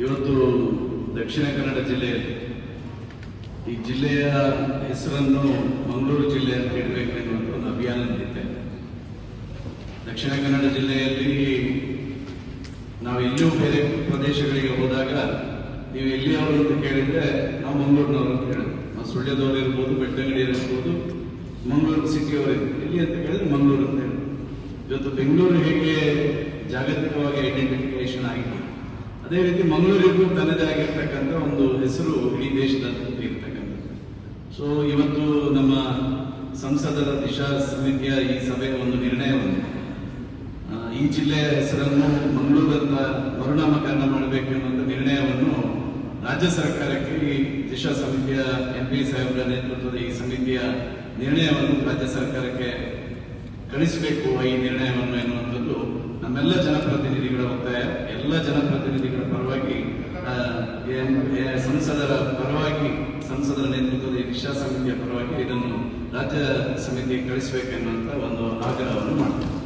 ಇವತ್ತು ದಕ್ಷಿಣ ಕನ್ನಡ ಜಿಲ್ಲೆಯಲ್ಲಿ ಈ ಜಿಲ್ಲೆಯ ಹೆಸರನ್ನು ಮಂಗಳೂರು ಜಿಲ್ಲೆ ಅಂತ ಹೇಳಬೇಕು ಎನ್ನುವಂಥ ಒಂದು ಅಭಿಯಾನ ನಡೀತಾ ಇದೆ. ದಕ್ಷಿಣ ಕನ್ನಡ ಜಿಲ್ಲೆಯಲ್ಲಿ ನಾವು ಎಲ್ಲೂ ಬೇರೆ ಪ್ರದೇಶಗಳಿಗೆ ಹೋದಾಗ ನೀವು ಎಲ್ಲಿಯವರು ಅಂತ ಕೇಳಿದ್ರೆ ನಾವು ಮಂಗಳೂರಿನವರು ಅಂತ ಹೇಳಿದ್ರು ನಾವು ಸುಳ್ಯದವರು ಇರ್ಬೋದು ಬೆಟ್ಟಂಗಡಿ ಇರ್ಬೋದು, ಮಂಗಳೂರು ಸಿಟಿಯವರು ಎಲ್ಲಿ ಅಂತ ಕೇಳಿದ್ರೆ ಮಂಗಳೂರು ಅಂತ ಹೇಳೋದು. ಇವತ್ತು ಬೆಂಗಳೂರು ಹೇಗೆ ಜಾಗತಿಕವಾಗಿ ಆಗಿದೆ ಅದೇ ರೀತಿ ಮಂಗಳೂರಿಗೂ ತನ್ನದೇ ಆಗಿರ್ತಕ್ಕಂಥ ಒಂದು ಹೆಸರು ಈ ದೇಶದಾದ್ಯಂತ ಇರ್ತಕ್ಕಂಥದ್ದು. ಸೊ ಇವತ್ತು ನಮ್ಮ ಸಂಸದರ ದಿಶಾ ಸಮಿತಿಯ ಈ ಸಭೆಯ ಒಂದು ನಿರ್ಣಯವನ್ನು ಈ ಜಿಲ್ಲೆಯ ಹೆಸರನ್ನು ಮಂಗಳೂರು ಅಂತ ಮರುನಾಮಕರಣ ಮಾಡಬೇಕು ಎನ್ನುವಂಥ ನಿರ್ಣಯವನ್ನು ರಾಜ್ಯ ಸರ್ಕಾರಕ್ಕೆ ಈ ದಿಶಾ ಸಮಿತಿಯ ಎಂ ಪಿ ಸಾಹೇಬರ ನೇತೃತ್ವದ ಈ ಸಮಿತಿಯ ನಿರ್ಣಯವನ್ನು ರಾಜ್ಯ ಸರ್ಕಾರಕ್ಕೆ ಕಳಿಸಬೇಕು ಈ ನಿರ್ಣಯವನ್ನು ಎನ್ನುವಂಥದ್ದು ನಮ್ಮೆಲ್ಲ ಜನಪ್ರತಿನಿಧಿಗಳ ಮತ್ತೆ ಎಲ್ಲ ಜನಪ್ರತಿನಿಧಿಗಳ ಪರವಾಗಿ ಸಂಸದರ ಪರವಾಗಿ, ಸಂಸದರ ನೇತೃತ್ವದ ದಿಶಾ ಸಮಿತಿಯ ಪರವಾಗಿ ಇದನ್ನು ರಾಜ್ಯ ಸಮಿತಿಗೆ ಕಳಿಸಬೇಕೆನ್ನುವಂತ ಒಂದು ಆಗ್ರಹವನ್ನು ಮಾಡ್ತೇವೆ.